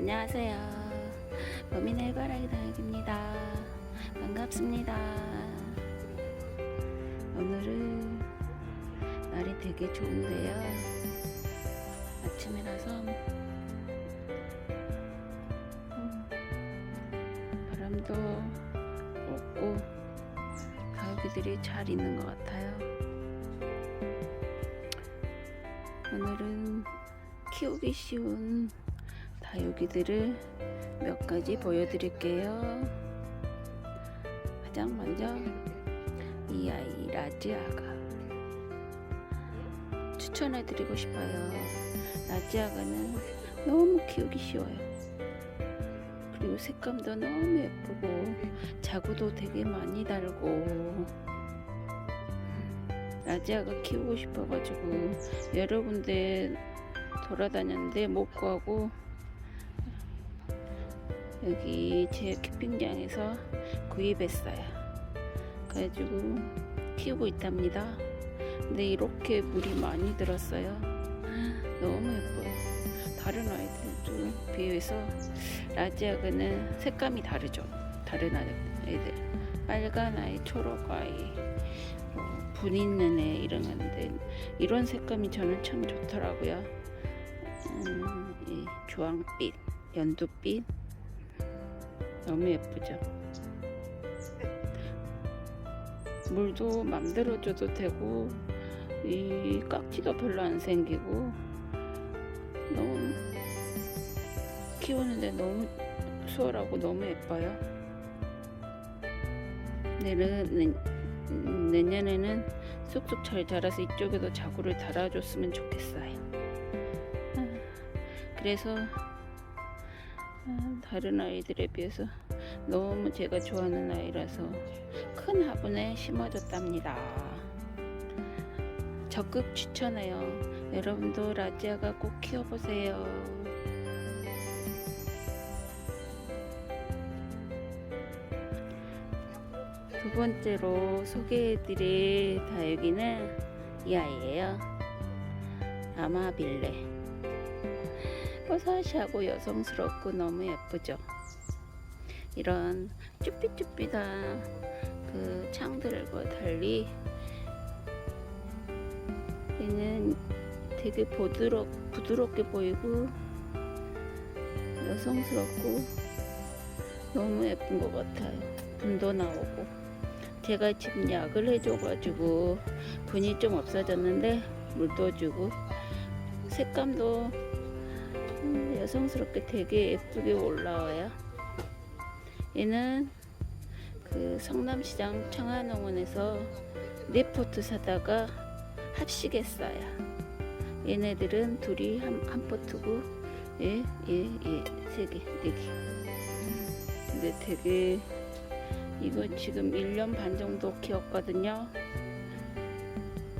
안녕하세요. 범인의 해바라기 다육입니다. 반갑습니다. 오늘은 날이 되게 좋은데요. 아침이라서 음, 바람도 없고 다육이들이 잘 있는 것 같아요. 오늘은 키우기 쉬운 다육이들을 몇 가지 보여드릴게요. 가장 먼저 이 아이 라지아가 추천해드리고 싶어요. 라지아가는 너무 키우기 쉬워요. 그리고 색감도 너무 예쁘고 자구도 되게 많이 달고 라지아가 키우고 싶어가지고 여러 군데 돌아다녔는데 못 구하고 여기 제 캠핑장에서 구입했어요. 그래가지고 키우고 있답니다. 근데 이렇게 물이 많이 들었어요. 너무 예뻐요. 다른 아이들도 비해서 라지아그는 색감이 다르죠. 다른 아이들. 빨간 아이, 초록 아이, 뭐, 분 있는 애 이런 건데 이런 색감이 저는 참 좋더라고요. 음, 이 주황빛, 연두빛 너무 예쁘죠. 물도 맘대로 줘도 되고 이 깍지도 별로 안 생기고 너무 키우는데 너무 수월하고 너무 예뻐요. 내년, 내년에는 쑥쑥 잘 자라서 이쪽에도 자구를 달아줬으면 좋겠어요. 아, 그래서 아, 다른 아이들에 비해서 너무 제가 좋아하는 아이라서 큰 화분에 심어줬답니다. 적극 추천해요. 여러분도 라지아가 꼭 키워보세요. 두 번째로 소개해드릴 다육이는 이 아이예요. 아마빌레. 뽀사시하고 여성스럽고 너무 예쁘죠. 이런 쭈삣쭈삣한 그 창들과 달리 얘는 되게 부드럽, 부드럽게 보이고 여성스럽고 너무 예쁜 것 같아요. 분도 나오고 제가 지금 약을 해줘가지고 분이 좀 없어졌는데 물도 주고 색감도 음, 여성스럽게 되게 예쁘게 올라와요. 얘는 그 성남시장 청하농원에서 네포트 사다가 합식했어요. 얘네들은 둘이 한, 한 포트고 얘, 얘, 얘, 세 개, 네 개. 근데 되게 이거 지금 1년 반 정도 키웠거든요.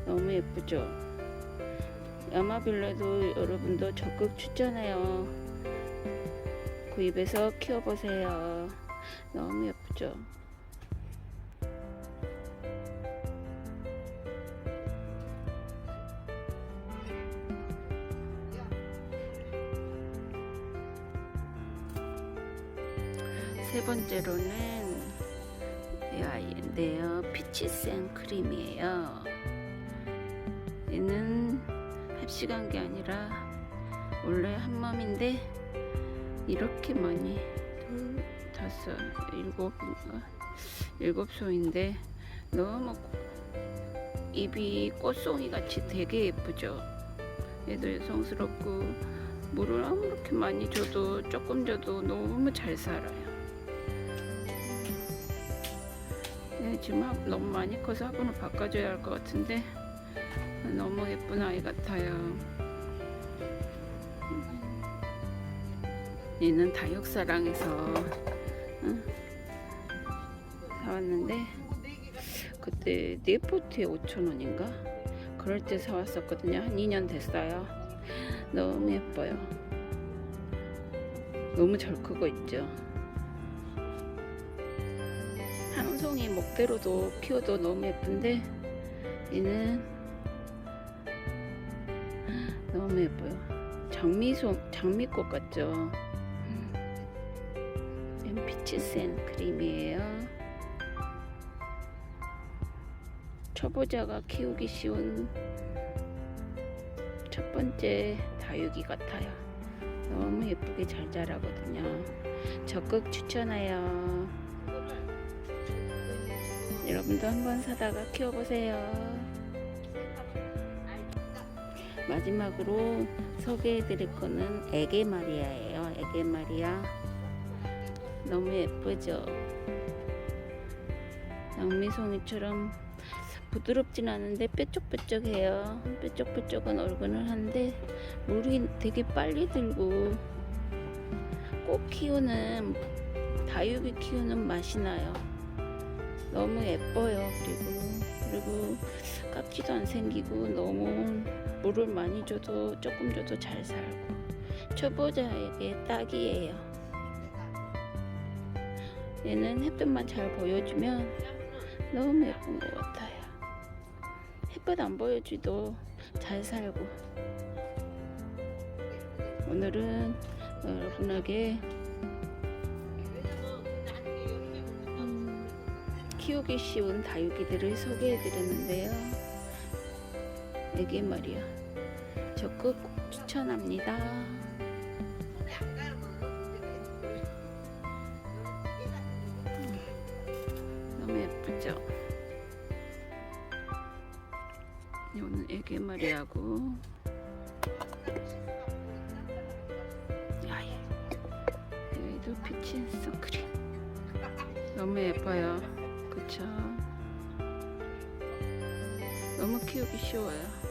너무 예쁘죠? 야마빌레도 여러분도 적극 추천해요. 구입해서 키워보세요. 너무 예쁘죠? 세 번째로는 이 아이인데요. 피치 생 크림이에요. 얘는 합식한 게 아니라 원래 한 맘인데 이렇게 많이 둘, 다섯, 일곱인가 일곱 소인데 너무 입이 꽃송이 같이 되게 예쁘죠. 얘도 여성스럽고 물을 아무렇게 많이 줘도 조금 줘도 너무 잘 살아요. 네, 지금 화- 너무 많이 커서 화분을 바꿔줘야 할 것 같은데 너무 예쁜 아이 같아요. 얘는 다육사랑에서 응? 사왔는데 그때 네포트에 5,000원인가? 그럴 때 사왔었거든요. 한 2년 됐어요. 너무 예뻐요. 너무 잘 크고 있죠. 한 송이 목대로도 키워도 너무 예쁜데 얘는 너무 예뻐요. 장미송, 장미꽃 같죠? 얘는 피치센 크림이에요. 초보자가 키우기 쉬운 첫 번째 다육이 같아요. 너무 예쁘게 잘 자라거든요. 적극 추천해요. 여러분도 한번 사다가 키워보세요. 마지막으로 소개해 드릴 거는 에게 마리아예요. 에게 마리아 너무 예쁘죠? 양미송이처럼 부드럽진 않은데 뾰족뾰족해요. 뾰족뾰족한 얼굴을 하는데 물이 되게 빨리 들고 꼭 키우는 다육이 키우는 맛이 나요. 너무 예뻐요. 그리고 그리고 깍지도 안 생기고 너무 물을 많이 줘도 조금 줘도 잘 살고 초보자에게 딱이에요. 얘는 햇볕만 잘 보여주면 너무 예쁜 것 같아요. 햇볕 안 보여줘도 잘 살고 오늘은 여러분에게 음, 키우기 쉬운 다육이들을 소개해 드렸는데요. 애기 말이야. 적극 추천합니다. 너무 예쁘죠? 이거는 애기 말이하고 야이 여기도 피치 선크림 너무 예뻐요 그쵸 너무 키우기 쉬워요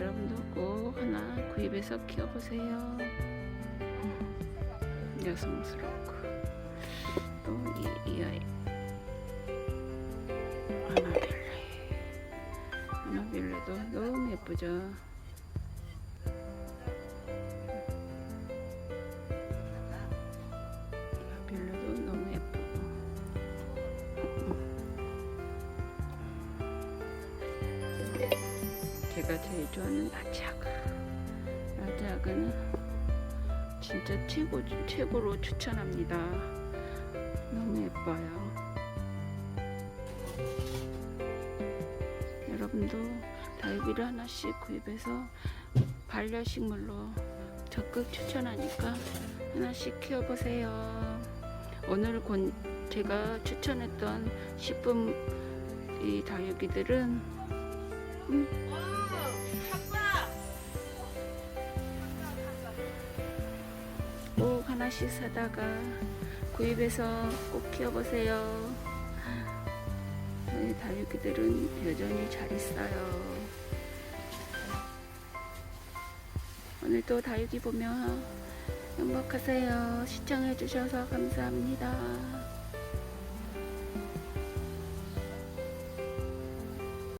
여러분도 꼭 하나 구입해서 키워보세요. 음, 여성스럽고. 또이 이 아이. 아나빌레 아나빌레도 너무 예쁘죠 제가 제일 좋아하는 라지아가. 라지아가는 진짜 최고 최고로 추천합니다. 너무 예뻐요. 여러분도 다육이를 하나씩 구입해서 반려식물로 적극 추천하니까 하나씩 키워보세요. 오늘 곤, 제가 추천했던 10분 이 다육이들은 꼭 하나씩 사다가 구입해서 꼭 키워보세요. 저희 다육이들은 여전히 잘 있어요. 오늘도 다육이 보며 행복하세요. 시청해주셔서 감사합니다.